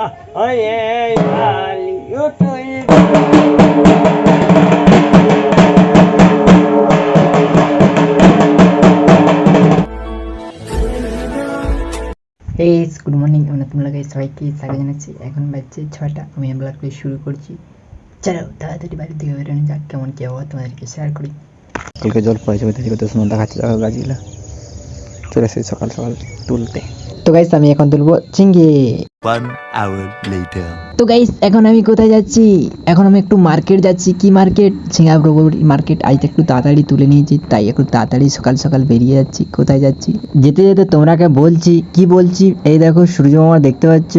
Oye, vale, yo estoy... এই good morning আমরা তোমরা গাইস সবাইকে স্বাগত জানাচ্ছি। এখন বাজছে ছটা আমি ব্লগ শুরু করছি। চলো তাড়াতাড়ি বাড়ি থেকে বেরোনো যাক কেমন কি আবহাওয়া তোমাদেরকে শেয়ার করি। কালকে জল পড়েছে সুন্দর দেখাচ্ছে দেখো গাছগুলা। চলে এসেছে সকাল সকাল তুলতে। তো গাইস আমি এখন তুলবো চিংড়ি। One hour later. তো গাইস এখন আমি কোথায় যাচ্ছি? এখন আমি একটু মার্কেট যাচ্ছি। কি মার্কেট সিঙ্গাপুর মার্কেট আজ একটু তাড়াতাড়ি তুলে নিয়েছি তাই একটু তাড়াতাড়ি সকাল সকাল বেরিয়ে যাচ্ছি। কোথায় যাচ্ছি? যেতে যেতে তোমরাকে বলছি কি বলছি? এই দেখো সূর্য মামা দেখতে পাচ্ছ।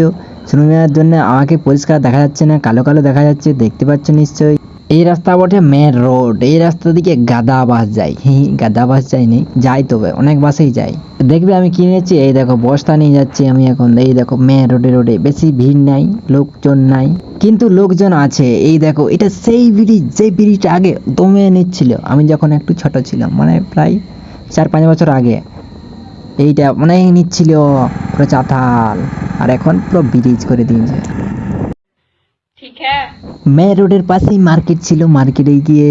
সূর্য মামার জন্য আমাকে পরিষ্কার দেখা যাচ্ছে না কালো কালো দেখা যাচ্ছে দেখতে পাচ্ছ নিশ্চয়ই। এই রাস্তা বটে মেন রোড এই রাস্তা দিকে গাদা বাস যায়। হি গাদা বাস যায়নি যাই তবে, অনেক বাসেই যাই দেখবে আমি কিনেছি এই দেখো, বস্তা নিয়ে যাচ্ছি আমি এখন। এই দেখো মেন রোডে রোডে বেশি ভিড় নাই, লোকজন নাই। কিন্তু লোকজন আছে। এই দেখো, এটা সেই ব্রিজ, যে ব্রিজটা আগে দমে নিচ্ছিল। আমি যখন একটু ছোট ছিলাম মানে প্রায় চার পাঁচ বছর আগে। এইটা অনেক নিচ্ছিল, পুরো চাতাল। আর এখন পুরো ব্রিজ করে দিয়েছে। মেন রোডের পাশেই মার্কেট ছিল। মার্কেটে গিয়ে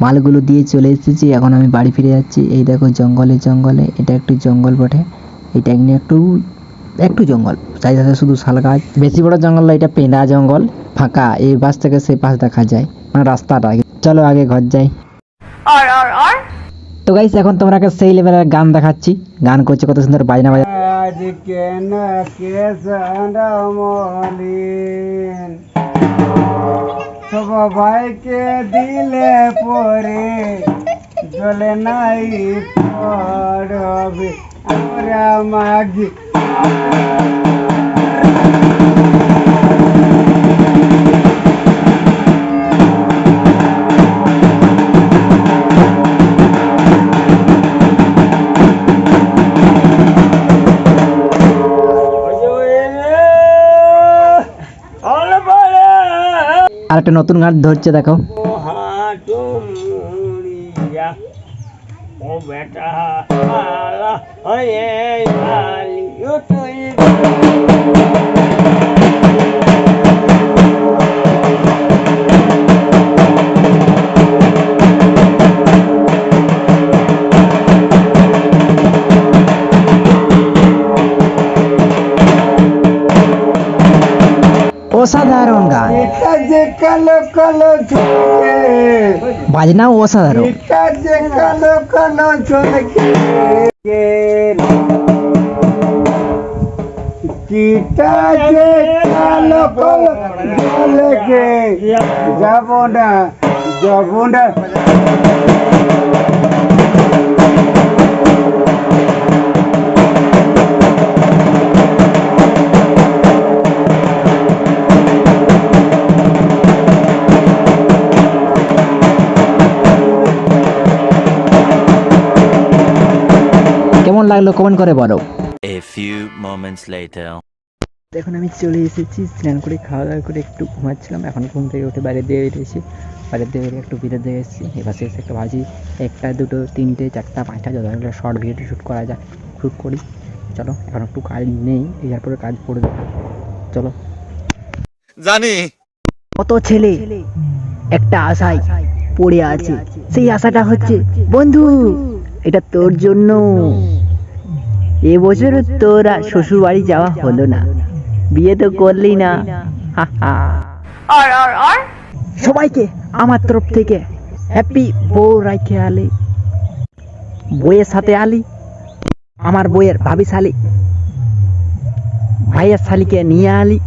মালগুলো দিয়ে চলে এসেছি। এখন আমি বাড়ি ফিরে যাচ্ছি। এই দেখো জঙ্গলে জঙ্গলে। এটা একটু জঙ্গল বটে। এটা নিয়ে একটু একটু জঙ্গল। চারিধারে শুধু শাল গাছ। বেশি বড় জঙ্গল না এটা পেঁদা জঙ্গল। ফাঁকা। এই পাশ থেকে সেই পাশ দেখা যায়। মানে রাস্তাটা। চলো আগে ঘর যাই। তো গাইস এখন তোমাকে সেই লেভেলের গান দেখাচ্ছি। গান করছে কত সুন্দর বাজনা বাজা আজ কেন কেসন মলিন সবাইকে দিলে পরে জলে নাই পড়বে একটা নতুন গান ধরছে দেখো। ও বেটা ওয়ে ভালি ও তুই অসাধারণ গান লাগল কমেন্ট করে বলো। A few moments later. এখন আমি চলে এসেছি স্নান করে খাওয়া দাওয়া করে একটু ঘুমাচ্ছিলাম। এখন ঘুম থেকে উঠে বাইরে দিয়ে বেরিয়েছি বাইরে দিয়ে বেরিয়ে একটু ভিড়ে দিয়ে এসেছি। এপাশে এসে একটা ভাজি একটা দুটো তিনটে চারটা পাঁচটা যত শর্ট ভিডিও শ্যুট করা যায় শ্যুট করি। চলো এখন একটু কাজ নেই এরপরে কাজ পড়বে চলো। জানি। কত ছেলে একটা আশায় পড়ে আছে। সেই আশাটা হচ্ছে বন্ধু এটা তোর জন্য। এবছর তোরা শ্বশুর বাড়ি যাওয়া হলো না। বিয়ে তো করলি না। সবাইকে আমার তরফ থেকে হ্যাপি বউ রাইখে আলি। বইয়ের সাথে আলি। আমার বইয়ের ভাবি শালি। ভাইয়ের শালিকে নিয়ে আলি।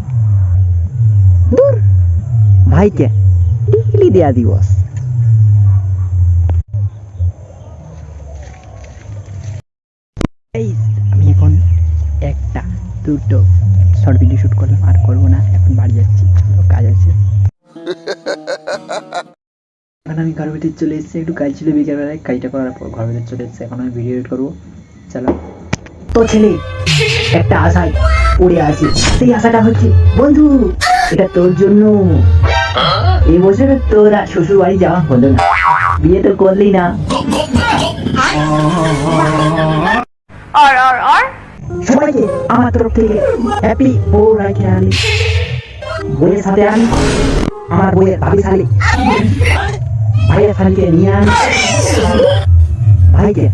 দূর। ভাইকে টিকলি দেয়া দিবস এই আমি এখন একটা দুটো শর্ট ভিডিও শ্যুট করলাম আর করব না এখন বাড়ি যাচ্ছি চলো, কাজ আছে। এখন আমি ঘর ভিতরে চলে এসেছি একটু কাজ ছিল বিকেলবেলায় কাজটা করার পর ঘর ভিতরে চলে এসেছি এখন আমি ভিডিও এডিট করব। চলো। তো ছেলে একটা আশায় পড়ে আছে সেই আশাটা হচ্ছে বন্ধু এটা তোর জন্য। এই বছর তোরা শ্বশুর বাড়ি যাওয়া হলো না বিয়ে তো করলি না। তরফ থেকে হ্যাপি বইয়ের সাথে আমি আমার বইয়ের ভাবি শালি ভাইয়ের শালিকে নিয়ে আনি ভাইকে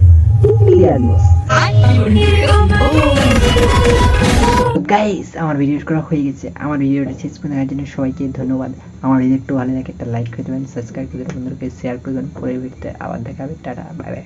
গাইস আমার করা হয়ে গেছে। আমার ভিডিওটা শেষ দেখার জন্য সবাইকে ধন্যবাদ। আমার ভিডিও একটু ভালো লাগে, একটা লাইক করে দেবেন সাবস্ক্রাইব করে দেবেন শেয়ার করে দেবেন। পরের ভিডিওতে আবার দেখা হবে। Tata bye bye